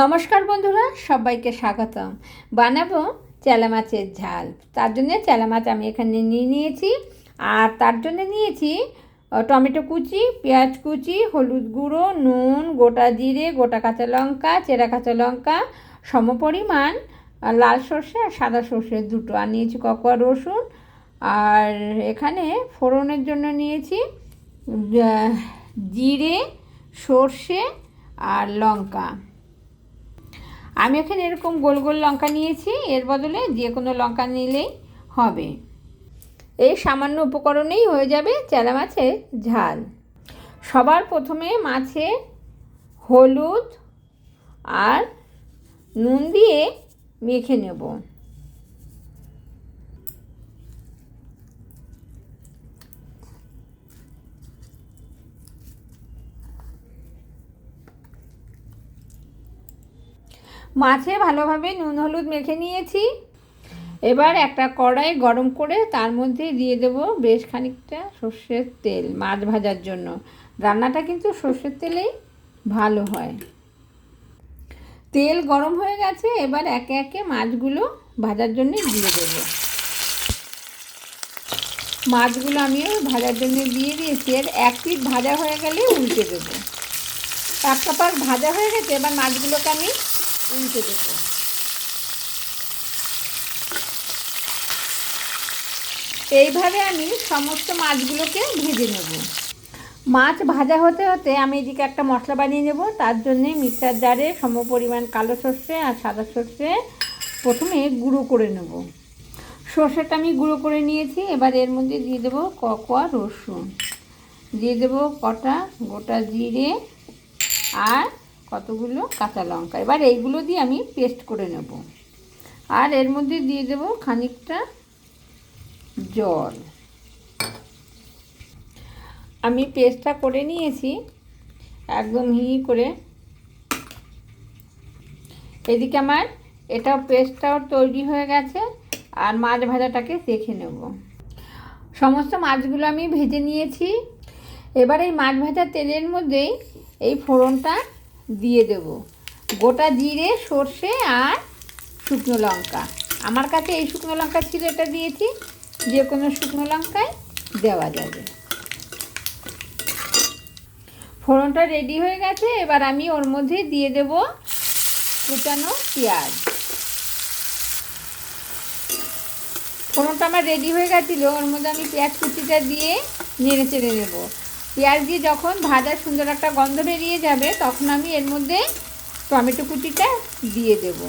নমস্কার বন্ধুরা, সবাইকে স্বাগতম। বানাবো চেলা মাছের ঝাল। তার জন্য চেলা মাছ আমি এখানে নিয়ে নিয়েছি। আর তার জন্য নিয়েছি টমেটো কুচি, পেঁয়াজ কুচি, হলুদ গুঁড়ো, নুন, গোটা জিরে, গোটা কাঁচা লঙ্কা, চেরা কাঁচা লঙ্কা সমপরিমাণ লাল সর্ষে আর সাদা সর্ষে দুটো। আর নিয়েছি ককোয়া রসুন। আর এখানে ফোড়নের জন্য নিয়েছি জিরে, সর্ষে আর লঙ্কা। আমি এখানে এরকম গোল গোল লঙ্কা নিয়েছি, এর বদলে যে কোনো লঙ্কা নিলেই হবে। এই সামান্য উপকরণেই হয়ে যাবে চেলা মাছের ঝাল। সবার প্রথমে মাছে হলুদ আর নুন দিয়ে মেখে নেব। মাছে ভালোভাবে নুন, হলুদ মেখে নিয়েছি। এবার একটা কড়াই গরম করে তার মধ্যে দিয়ে দেব বেশ খানিকটা সর্ষের তেল মাছ ভাজার জন্য। রান্নাটা কিন্তু সর্ষের তেলেই ভালো হয়। তেল গরম হয়ে গেছে, এবার একে একে মাছগুলো ভাজার জন্য দিয়ে দেব। মাছগুলো আমিও ভাজার জন্য দিয়ে দিয়েছি, এর এক পিঠ ভাজা হয়ে গেলে উল্টে দেবো। এক কাপার ভাজা হয়ে গেছে, এবার মাছগুলোকে আমি এইভাবে আমি সমস্ত মাছগুলোকে ভেজে নেব। মাছ ভাজা হতে হতে আমি এদিকে একটা মশলা বানিয়ে নেব। তার জন্যে মিক্সার জারে সম পরিমাণ কালো সর্ষে আর সাদা সর্ষে প্রথমে গুঁড়ো করে নেব। সর্ষেটা আমি গুঁড়ো করে নিয়েছি। এবার এর মধ্যে দিয়ে দেবো ককোয়া রসুন। দিয়ে দেবো কটা গোটা জিরে আর কতগুলো কাঁচা লঙ্কা। এবার এইগুলো দিয়ে আমি পেস্ট করে নেব। আর এর মধ্যে দিয়ে দেব খানিকটা জল। আমি পেস্টটা করে নিয়েছি, একদম হি করে। এদিকে আমার এটা পেস্টটাও তৈরি হয়ে গেছে, আর মাছ ভাজাটাকে দেখে নেব। সমস্ত মাছগুলো আমি ভেজে নিয়েছি। এবার এই মাছ ভাজা তেলের মধ্যেই এই ফোড়নটা দিয়ে দেব। গোটা জিরে, সর্ষে আর শুকনো লঙ্কা। আমার কাছে এই শুকনো লঙ্কা ছিল, এটা দিয়েছি। যে কোনো শুকনো লঙ্কায় দেওয়া যাবে। ফোড়নটা রেডি হয়ে গেছে। এবার আমি ওর মধ্যে দিয়ে দেব কুচানো পেঁয়াজ। ফোড়নটা আমার রেডি হয়ে গেছিল। ওর মধ্যে আমি পেঁয়াজ কুচিটা দিয়ে নেড়ে চেড়ে নেব। পেঁয়াজ দিয়ে যখন ভাজা সুন্দর একটা গন্ধ বেরিয়ে যাবে, তখন আমি এর মধ্যে টমেটো কুচিটা দিয়ে দেব।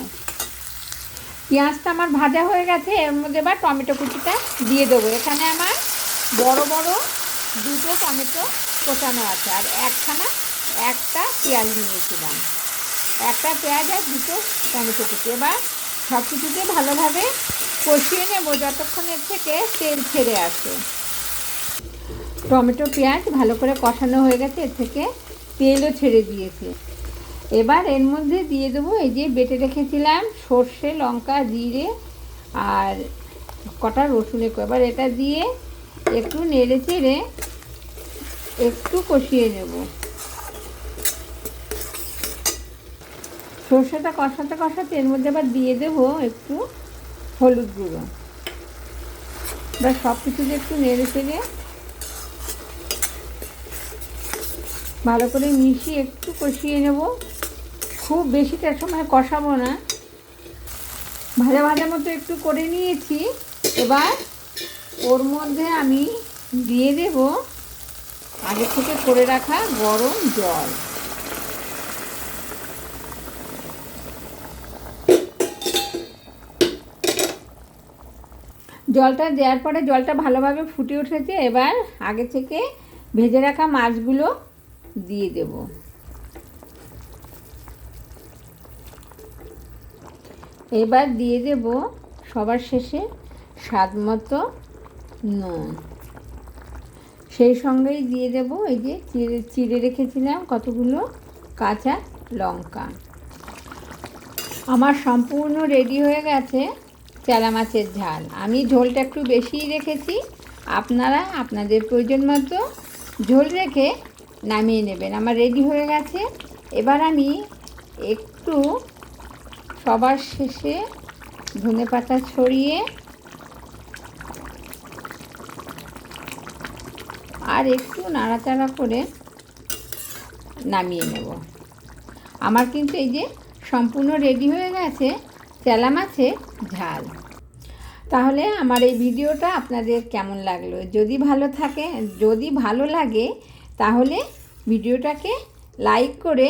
পেঁয়াজটা আমার ভাজা হয়ে গেছে, এর মধ্যে এবার টমেটো কুচিটা দিয়ে দেবো। এখানে আমার বড় বড় দুটো টমেটো কোচানো আছে, আর একখানা একটা পেঁয়াজ নিয়েছিলাম। একটা পেঁয়াজ আর দুটো টমেটো কুচি। এবার সব কিছুকে ভালোভাবে কষিয়ে নেব, যতক্ষণ এর থেকে তেল ছেড়ে আসে। টমেটো, পেঁয়াজ ভালো করে কষানো হয়ে গেছে, এর থেকে তেলও ছেড়ে দিয়েছে। এবার এর মধ্যে দিয়ে দেবো এই যে বেটে রেখেছিলাম সর্ষে, লঙ্কা, জিরে আর কটা রসুনের কো- এবার এটা দিয়ে একটু নেড়ে চেড়ে একটু কষিয়ে নেব। সর্ষেটা কষাতে কষাতে এর মধ্যে আবার দিয়ে দেবো একটু হলুদ গুঁড়ো। এবার সব কিছু একটু নেড়ে চেড়ে ভালো করে মিশিয়ে একটু কষিয়ে নেব। খুব বেশিটা সময় কষাবো না। ভাজা ভাজা মতো একটু করে নিয়েছি। এবার ওর মধ্যে আমি দিয়ে দেব আগে থেকে করে রাখা গরম জল। জলটা দেওয়ার পরে জলটা ভালোভাবে ফুটে উঠেছে। এবার আগে থেকে ভেজে রাখা মাছগুলো দিয়ে দেব। এবার দিয়ে দেব সবার শেষে স্বাদ মতো নুন। সেই সঙ্গেই দিয়ে দেব এই যে চিড়ে চিড়ে রেখেছিলাম কতগুলো কাঁচা লঙ্কা। আমার সম্পূর্ণ রেডি হয়ে গেছে চেলা মাছের ঝাল। আমি ঝোলটা একটু বেশিই রেখেছি। আপনারা আপনাদের প্রয়োজন মতো ঝোল রেখে নামিয়ে নেবেন। আমার রেডি হয়ে গেছে। এবার আমি একটু সবার শেষে ধনে পাতা ছড়িয়ে আর একটু নাড়াচাড়া করে নামিয়ে নেব। আমার কিন্তু এই যে সম্পূর্ণ রেডি হয়ে গেছে, চেলা মাছের ঝাল। তাহলে আমার এই ভিডিওটা আপনাদের কেমন লাগল? যদি ভালো থাকে, যদি ভালো লাগে তাহলে ভিডিওটাকে লাইক করে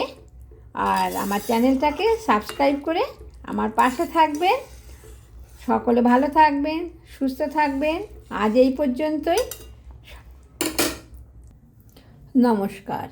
আর আমার চ্যানেলটাকে সাবস্ক্রাইব করে আমার পাশে থাকবেন। সকলে ভালো থাকবেন, সুস্থ থাকবেন। আজ এই পর্যন্তই। নমস্কার।